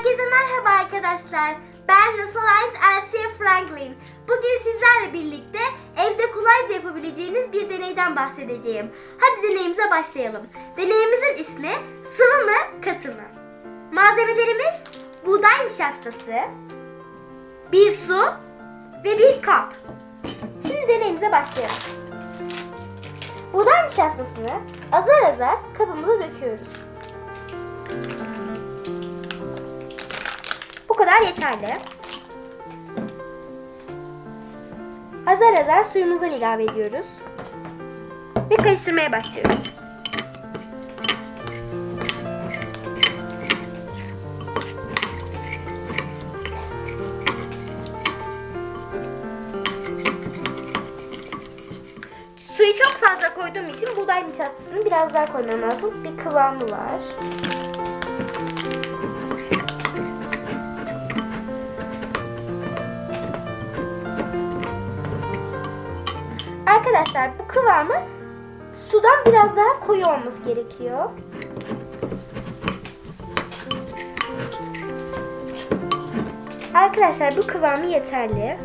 Herkese merhaba arkadaşlar. Ben Rosalite Elsie Franklin. Bugün sizlerle birlikte evde kolayca yapabileceğiniz bir deneyden bahsedeceğim. Hadi deneyimize başlayalım. Deneyimizin ismi sıvı mı katı mı? Malzemelerimiz buğday nişastası, bir su ve bir kap. Şimdi deneyimize başlayalım. Buğday nişastasını azar azar kabımıza döküyoruz. Kadar yeterli. Azar azar suyumuzdan ilave ediyoruz. Ve karıştırmaya başlıyoruz. Suyu çok fazla koyduğum için buğday nişastasını biraz daha koymam lazım. Bir kıvamı var. Arkadaşlar bu kıvamı sudan biraz daha koyu olması gerekiyor. Arkadaşlar bu kıvamı yeterli.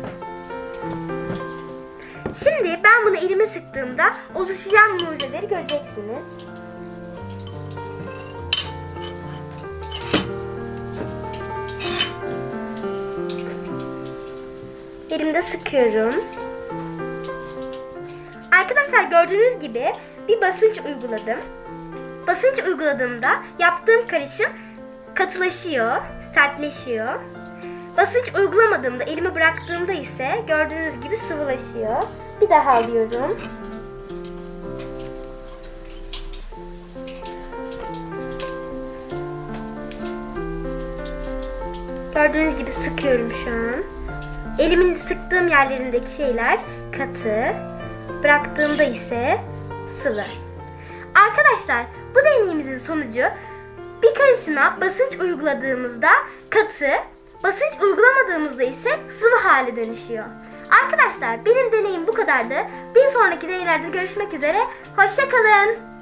Şimdi ben bunu elime sıktığımda oluşacağım mucizeleri göreceksiniz. Elimde sıkıyorum. Arkadaşlar gördüğünüz gibi bir basınç uyguladım. Basınç uyguladığımda yaptığım karışım katılaşıyor, sertleşiyor. Basınç uygulamadığımda, elime bıraktığımda ise gördüğünüz gibi sıvılaşıyor. Bir daha alıyorum. Gördüğünüz gibi sıkıyorum şu an. Elimin sıktığım yerlerindeki şeyler katı, bıraktığımda ise sıvı. Arkadaşlar bu deneyimizin sonucu bir karışıma basınç uyguladığımızda katı, basınç uygulamadığımızda ise sıvı hale dönüşüyor. Arkadaşlar benim deneyim bu kadardı. Bir sonraki deneylerde görüşmek üzere. Hoşçakalın.